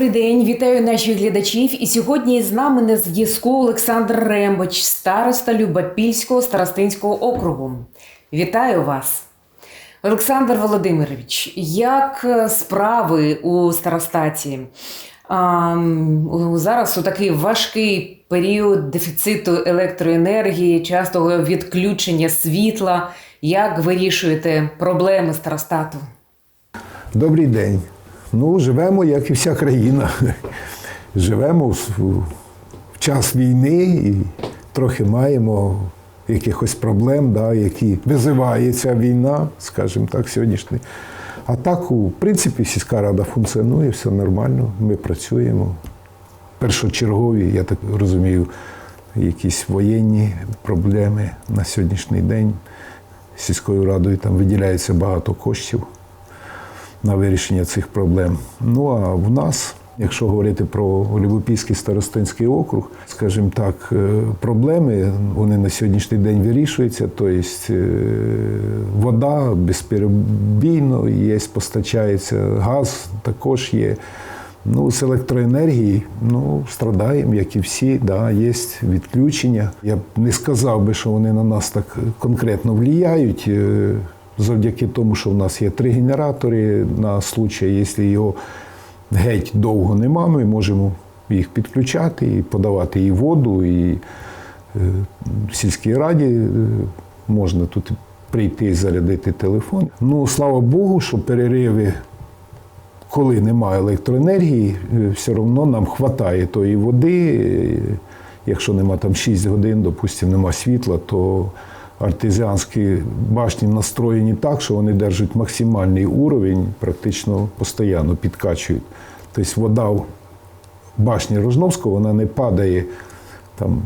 Добрий день, вітаю наших глядачів. І сьогодні з нами на зв'язку Олександр Рембач, староста Любопільського старостинського округу. Вітаю вас. Олександр Володимирович, як е, справи у старостаті? А, зараз у такий важкий період дефіциту електроенергії, частого відключення світла. Як вирішуєте проблеми старостату? Добрий день. Ну, живемо, як і вся країна. Живемо в, в час війни і трохи маємо якихось проблем, да, які визиває ця війна, скажімо так, сьогоднішній. А так, у принципі, сільська рада функціонує, все нормально, ми працюємо. Першочергові, я так розумію, якісь воєнні проблеми на сьогоднішній день. Сільською радою там виділяється багато коштів на вирішення цих проблем. Ну а в нас, якщо говорити про Любопільський старостинський округ, скажімо так, е, проблеми вони на сьогоднішній день вирішуються. Тобто е, вода безперебійно є, постачається, газ також є. Ну, з електроенергії ну, страдаємо, як і всі, да, є відключення. Я б не сказав би, що вони на нас так конкретно впливають, е, завдяки тому, що в нас є три генератори на случай, якщо його геть довго нема, ми можемо їх підключати і подавати і воду, і е, в сільській раді е, можна тут прийти і зарядити телефон. Ну, слава Богу, що перериви коли немає електроенергії, е, все одно нам вистачає тої води. Е, Якщо нема там 6 годин, допустимо, нема світла, то артезіанські башні настроєні так, що вони держать максимальний уровень, практично постійно підкачують. Тобто вода в башні Рожновського вона не падає там,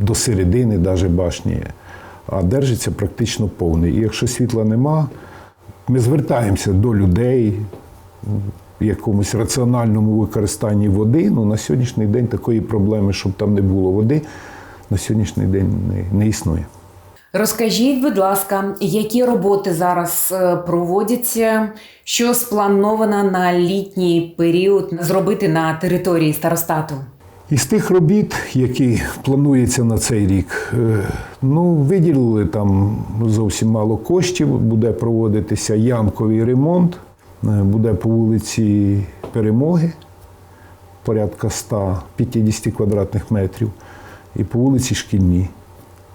до середини навіть башні, а держиться практично повний. І якщо світла нема, ми звертаємося до людей в якомусь раціональному використанні води. Ну, на сьогоднішній день такої проблеми, щоб там не було води, на сьогоднішній день не, не існує. Розкажіть, будь ласка, які роботи зараз е, проводяться, що сплановано на літній період зробити на території старостату? Із тих робіт, які плануються на цей рік, е, ну, виділили там зовсім мало коштів, буде проводитися ямковий ремонт, е, буде по вулиці Перемоги, порядка 150 квадратних метрів, і по вулиці Шкільній,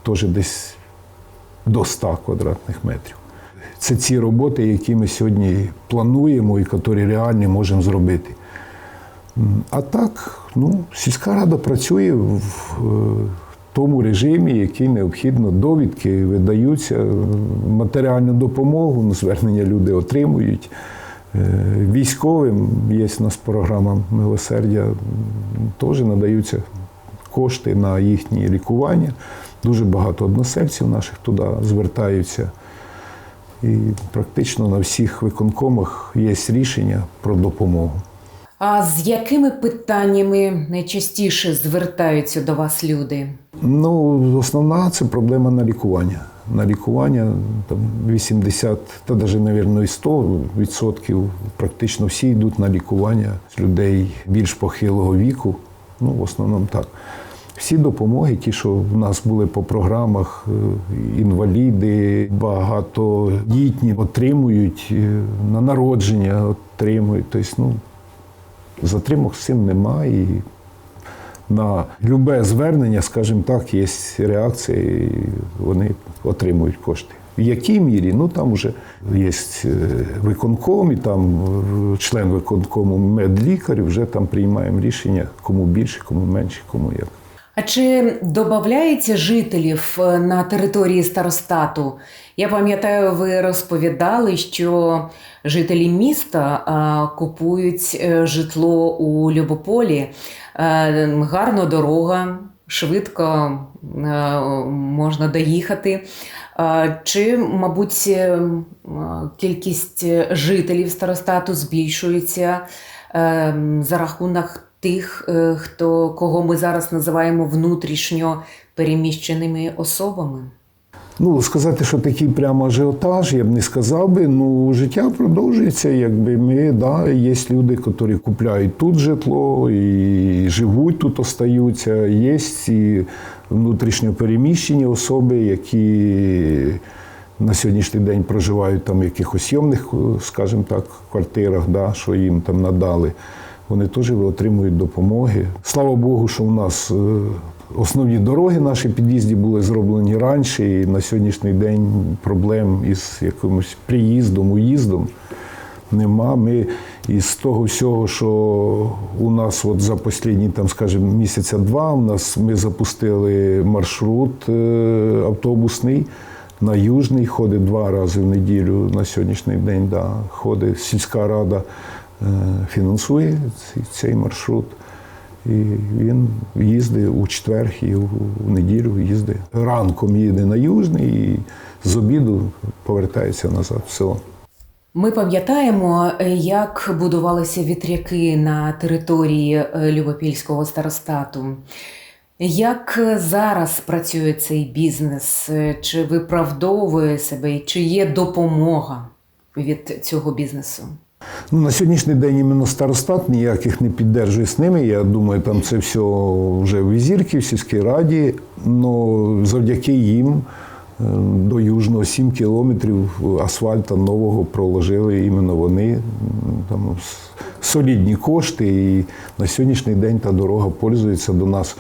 теж десь до 100 квадратних метрів. Це ці роботи, які ми сьогодні плануємо і які реально можемо зробити. А так, ну, сільська рада працює в е, тому режимі, який необхідно. Довідки видаються, матеріальну допомогу, ну, звернення люди отримують. Е, Військовим є у нас програма милосердя, теж надаються кошти на їхнє лікування. Дуже багато односельців наших туди звертаються. І практично на всіх виконкомах є рішення про допомогу. А з якими питаннями найчастіше звертаються до вас люди? Ну, основна це проблема на лікування. На лікування там 80, та навіть, і 100 відсотків практично всі йдуть на лікування людей більш похилого віку. Ну, в основному так. Всі допомоги, ті, що в нас були по програмах, е, інваліди, багатодітні отримують е, на народження, отримують. Тобто, ну, затримок з цим немає. І на любе звернення, скажімо так, є реакція, і вони отримують кошти. В якій мірі? Ну там вже є е, виконком, і там член виконкому медлікар, вже там приймаємо рішення, кому більше, кому менше, кому як. А чи додається жителів е, на території старостату? Я пам'ятаю, ви розповідали, що жителі міста купують е, житло у Любополі. Е, Гарна дорога, швидко можна доїхати. Чи, мабуть, кількість жителів старостату збільшується за рахунок тих, е, хто кого ми зараз називаємо внутрішньо переміщеними особами? Ну, сказати, що такий прямо ажіотаж, я б не сказав би. Ну, життя продовжується. Якби ми, да, є люди, які купляють тут житло і живуть тут, остаються. Є і внутрішньо особи, які на сьогоднішній день проживають там в якихось йомних, скажімо так, квартирах, да, що їм там надали. Вони теж отримують допомоги. Слава Богу, що у нас е, основні дороги наші під'їзді були зроблені раніше, і на сьогоднішній день проблем із якимось приїздом, уїздом нема. Ми із того всього, що у нас от за останні, там, скажімо, місяця два, у нас ми запустили маршрут е, автобусний. На Южний ходить два рази в неділю на сьогоднішній день. Да, ходить сільська рада фінансує цей, маршрут. І він їздить у четвер і у неділю їздить. Ранком їде на Южний і з обіду повертається назад в село. Ми пам'ятаємо, е, як будувалися вітряки на території е, Любопільського старостату. Як е, зараз працює цей бізнес? Е, Чи виправдовує себе, чи є допомога від цього бізнесу? Ну, на сьогоднішній день іменно старостат ніяких не піддержує з ними. Я думаю, там це все вже в Ізірки, в сільській раді. Ну завдяки їм е, до Южного 7 кілометрів асфальта нового проложили іменно вони. Там солідні кошти. І на сьогоднішній день та дорога пользується до нас.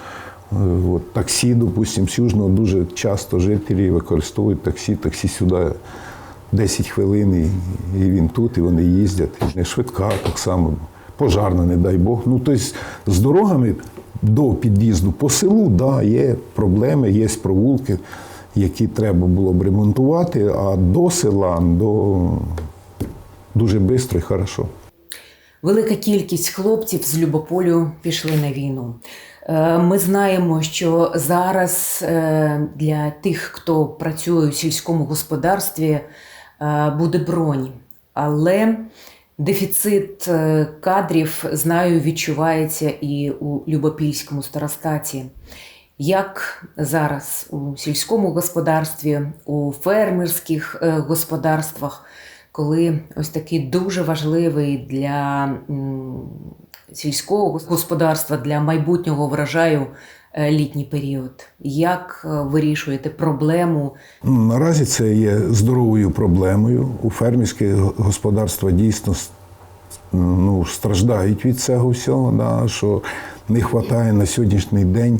Е, От, таксі, допустимо, з Южного дуже часто жителі використовують таксі, таксі сюди 10 хвилин, і, він тут, і вони їздять. Не швидка так само, пожарна, не дай Бог. Ну, тобто з дорогами до під'їзду по селу, да, є проблеми, є провулки, які треба було б ремонтувати, а до села до дуже швидко і хорошо. Велика кількість хлопців з Любополю пішли на війну. Е, Ми знаємо, що зараз е, для тих, хто працює у сільському господарстві, буде бронь. Але дефіцит е, кадрів, знаю, відчувається і у Любопільському старостаті. Як зараз у сільському господарстві, у фермерських е, господарствах, коли ось такий дуже важливий для сільського господарства, для майбутнього врожаю е, літній період, як е, вирішуєте проблему Ну, Наразі це є здоровою проблемою. У фермерське господарства дійсно ну, страждають від цього всього, да, що не вистачає на сьогоднішній день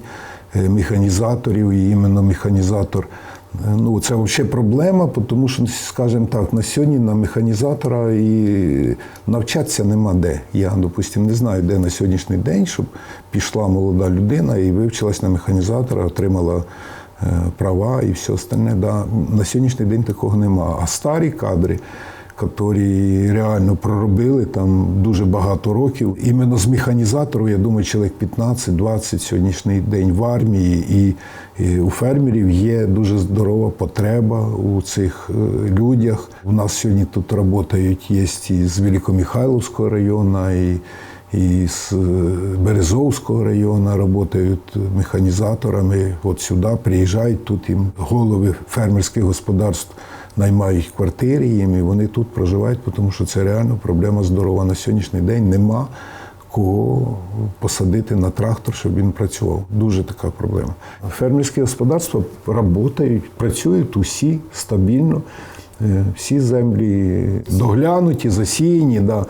е, механізаторів, і іменно механізатор. Ну, це взагалі проблема, тому що, скажімо так, на сьогодні на механізатора і навчатися нема де. Я, допустимо, не знаю, де на сьогоднішній день, щоб пішла молода людина і вивчилась на механізатора, отримала е, права і все остальне. Да. На сьогоднішній день такого нема. А старі кадри, які реально проробили там дуже багато років, іменно з механізатору, я думаю, чоловік 15-20 сьогоднішній день в армії, і, і у фермерів є дуже здорова потреба у цих е, людях. У нас сьогодні тут працюють є з Великомихайловського району, і і з е, Березовського району працюють механізаторами. От сюди приїжджають тут їм голови фермерських господарств наймають квартири їм, і вони тут проживають, тому що це реально проблема здорова. На сьогоднішній день нема кого посадити на трактор, щоб він працював. Дуже така проблема. Фермерські господарства працюють, працюють усі стабільно, Е, всі землі доглянуті, засіяні. Да.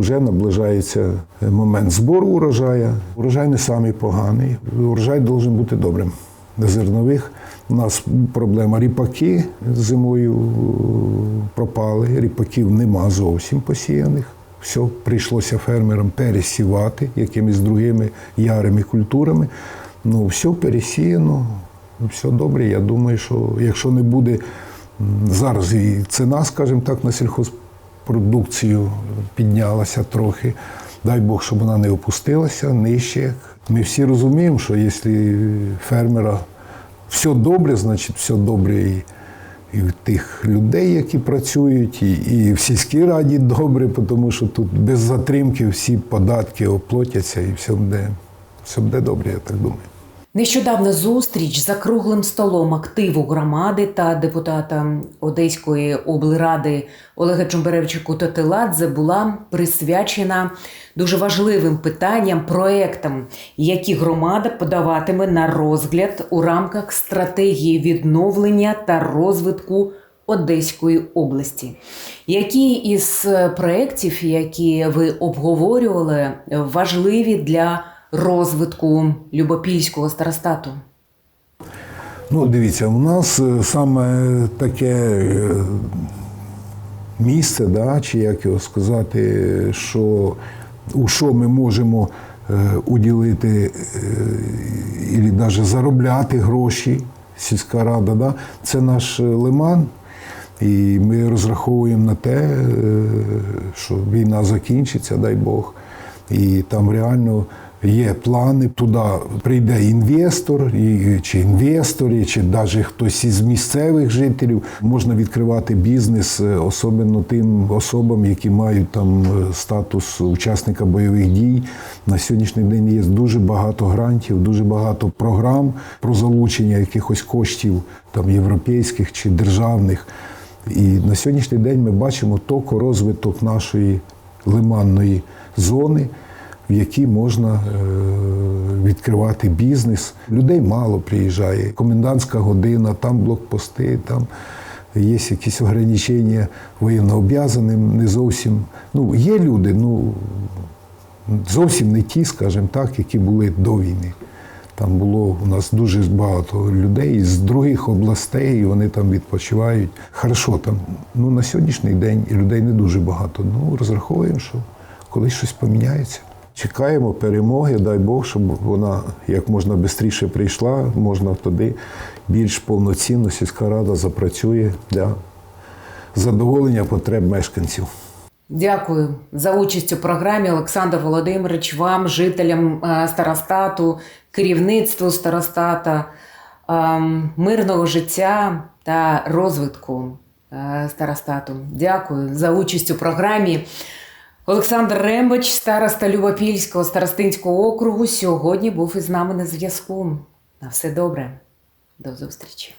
Уже наближається момент збору урожаю. Урожай не самий поганий. Урожай має бути добрим. Зернових у нас проблема ріпаки зимою е, пропали. Ріпаків нема зовсім посіяних. Все прийшлося фермерам пересівати якимись другими ярими культурами. Ну, все пересіяно, все добре. Я думаю, що якщо не буде зараз і ціна, скажімо так, на сільхозпродукцію піднялася трохи. Дай Бог, щоб вона не опустилася нижче. Ми всі розуміємо, що якщо фермера все добре, значить все добре і, і в тих людей, які працюють, і, і в сільській раді добре, тому що тут без затримки всі податки оплатяться і все буде, все буде добре, я так думаю. Нещодавна зустріч за круглим столом активу громади та депутата Одеської облради Олега Чумберевчику Тотиладзе була присвячена дуже важливим питанням, проектам, які громада подаватиме на розгляд у рамках стратегії відновлення та розвитку Одеської області. Які із проєктів, які ви обговорювали, важливі для розвитку Любопільського старостату? Ну, дивіться, у нас е, саме таке е, місце, да, чи як його сказати, що у що ми можемо е, уділити і навіть заробляти гроші, сільська рада, да, це наш лиман. І ми розраховуємо на те, що війна закінчиться, дай Бог. І там реально є плани. Туди прийде інвестор, і, чи інвестори, чи навіть хтось із місцевих жителів. Можна відкривати бізнес, е, особливо тим особам, які мають там е, статус учасника бойових дій. На сьогоднішній день є дуже багато грантів, дуже багато програм про залучення якихось коштів там європейських чи державних. І на сьогоднішній день ми бачимо тільки розвиток нашої лиманної зони, в якій можна е, відкривати бізнес. Людей мало приїжджає. Комендантська година, там блокпости, там є якісь ограничення воєннооб'язаним, не зовсім. Ну, є люди, ну зовсім не ті, скажімо так, які були до війни. Там було у нас дуже багато людей з других областей, вони там відпочивають. Хорошо, там ну на сьогоднішній день людей не дуже багато. Ну розраховуємо, що колись щось поміняється. Чекаємо перемоги, дай Бог, щоб вона як можна швидше прийшла, можна туди більш повноцінно сільська рада запрацює для задоволення потреб мешканців. Дякую за участь у програмі Олександр Володимирович, вам, жителям е, старостату, керівництву старостата, ем, мирного життя та розвитку е, старостату. Дякую за участь у програмі. Олександр Рембач, староста Любопільського старостинського округу, сьогодні був із нами на зв'язку. На все добре. До зустрічі.